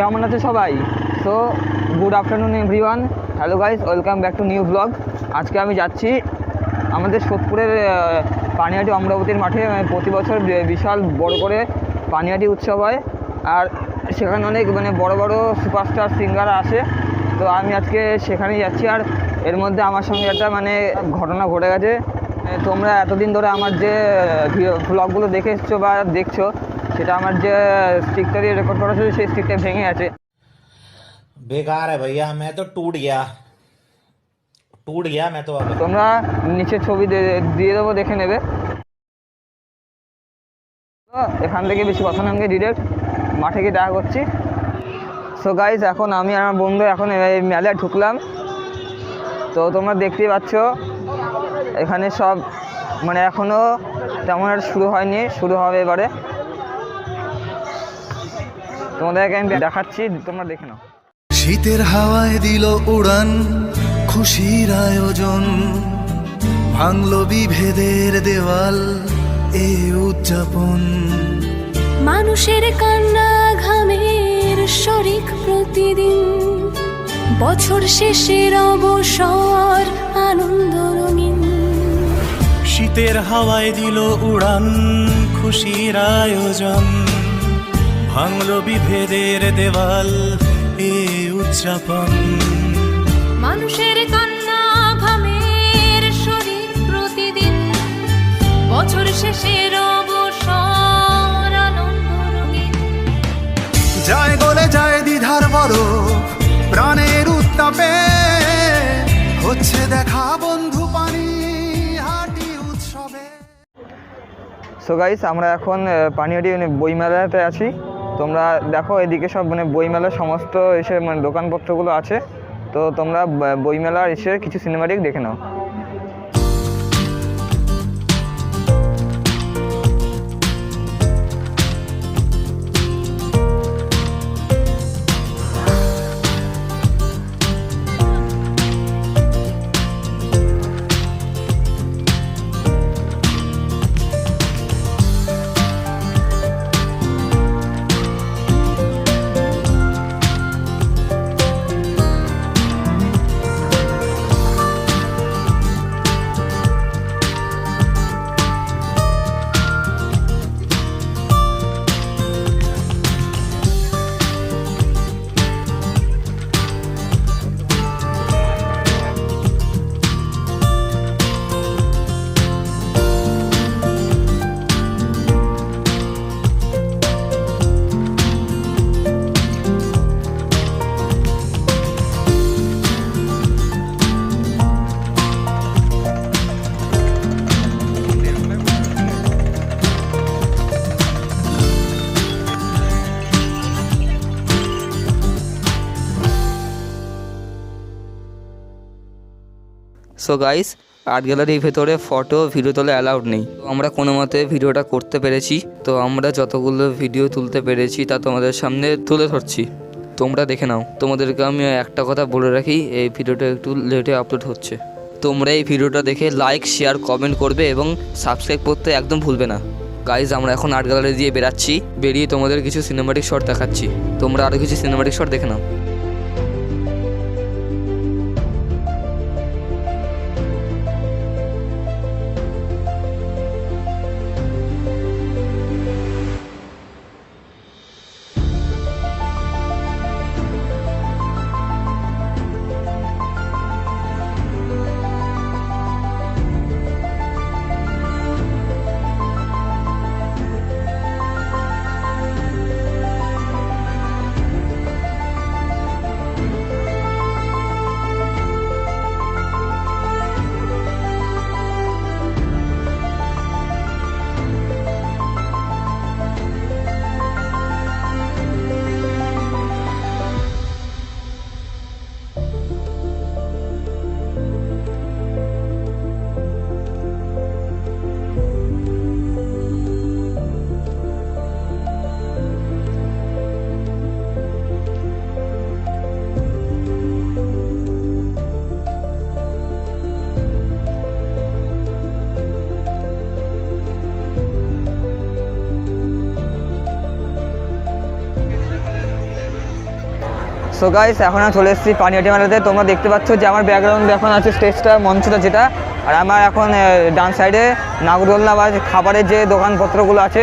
কেমন আছে সবাই? So good afternoon everyone hello guys welcome back to new blog আজকে আমি যাচ্ছি আমাদের সোদপুরের পানিহাটি অমরাবতীর মাঠে। প্রতি বছর বিশাল বড় করে পানিহাটি উৎসব হয়। আর সেখানে অনেক মানে বড় বড় সুপারস্টার সিঙ্গার আসে। তো আমি আজকে সেখানেই যাচ্ছি। আর এর মধ্যে আমার সঙ্গে একটা মানে ঘটনা ঘটে গেছে। তোমরা এতদিন ধরে আমার যে ব্লগগুলো দেখে এসছো বা দেখছ সেটা আমার যে স্টিকটা দিয়ে রেকর্ড করা ছিল সেই স্টিকটা ভেঙে আছে। বেকার ভাইয়া আমি তো টুট গিয়া টুট গিয়া আমি তো তোমরা নিচে ছবি দিয়ে দেবো দেখে নেবে। এখান থেকে বেশি কথা নামকে ডিরেক্ট মাঠে গিয়ে দেখা করছি। সো গাইজ এখন আমি আমার বন্ধু এখন মেলায় ঢুকলাম। তো তোমরা দেখতেই পাচ্ছ এখানে সব মানে এখনও তেমন আর শুরু হয়নি শুরু হবে এবারে। তোমাদেরকে আমি দেখাচ্ছি তোমরা দেখে নাও। শীতের হাওয়ায় দিল উড়ান খুশির আয়োজন। ভাঙলো বিভেদের দেওয়াল এ উদযাপন। মানুষের কান্না ঘামের শরিক প্রতিদিন। বছর শেষের অবসর আনন্দ রঙিন। শীতের হাওয়ায় দিল উড়ান খুশির আয়োজন। ভাঙল বিভেদের দেওয়াল এ উদযাপন। মানুষের কান্না ঘামের শরিক প্রতিদিন। বছর শেষের অবসর যায় গলে যায় দ্বিধার বড় প্রাণের উত্তাপে। হচ্ছে দেখা বন্ধু পানি হাটি উৎসবে। সো গাইস আমরা এখন পানিহাটি বইমেলাতে আছি। তোমরা দেখো, এদিকে সব মানে বইমেলার সমস্ত এসে মানে দোকানপত্রগুলো আছে। তো তোমরা বইমেলা এসে কিছু সিনেমাটিক দেখে নাও। সো গাইস আর্ট গ্যালারির ভেতরে ফটো ভিডিও তোলা অ্যালাউড নেই। তো আমরা কোনো মতে ভিডিওটা করতে পেরেছি। তো আমরা যতগুলো ভিডিও তুলতে পেরেছি, তা তোমাদের সামনে তুলে ধরছি। তোমরা দেখে নাও। তোমাদেরকে আমি একটা কথা বলে রাখি, এই ভিডিওটা একটু লেটে আপলোড হচ্ছে। তোমরা এই ভিডিওটা দেখে লাইক শেয়ার কমেন্ট করবে এবং সাবস্ক্রাইব করতে একদম ভুলবে না। গাইজ আমরা এখন আর্ট গ্যালারি দিয়ে বেরাচ্ছি বেরিয়ে তোমাদের কিছু সিনেমাটিক শট দেখাচ্ছি। তোমরা আরও কিছু সিনেমাটিক শট দেখে নাও। সো গাইস এখন আমি চলে এসেছি পানিহাটি মেলাতে তোমরা দেখতে পাচ্ছ যে আমার ব্যাকগ্রাউন্ডে এখন আছে স্টেজটা মঞ্চটা যেটা। আর আমার এখন ডান সাইডে নাগরদোলনা বা খাবারের যে দোকানপত্রগুলো আছে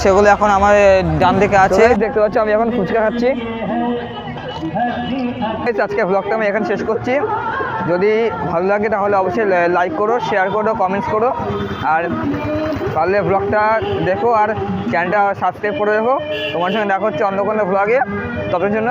সেগুলো এখন আমার ডান দিকে আছে। দেখতে পাচ্ছ আমি এখন ফুচকা খাচ্ছি। আজকে ব্লগটা আমি এখানে শেষ করছি। যদি ভালো লাগে তাহলে অবশ্যই লাইক করো শেয়ার করো কমেন্টস করো। আর পারলে ব্লগটা দেখো আর চ্যানেলটা সাবস্ক্রাইব করে রেখো। তোমার সঙ্গে দেখা হচ্ছে অন্য কোনো ব্লগে ততক্ষণ জন্য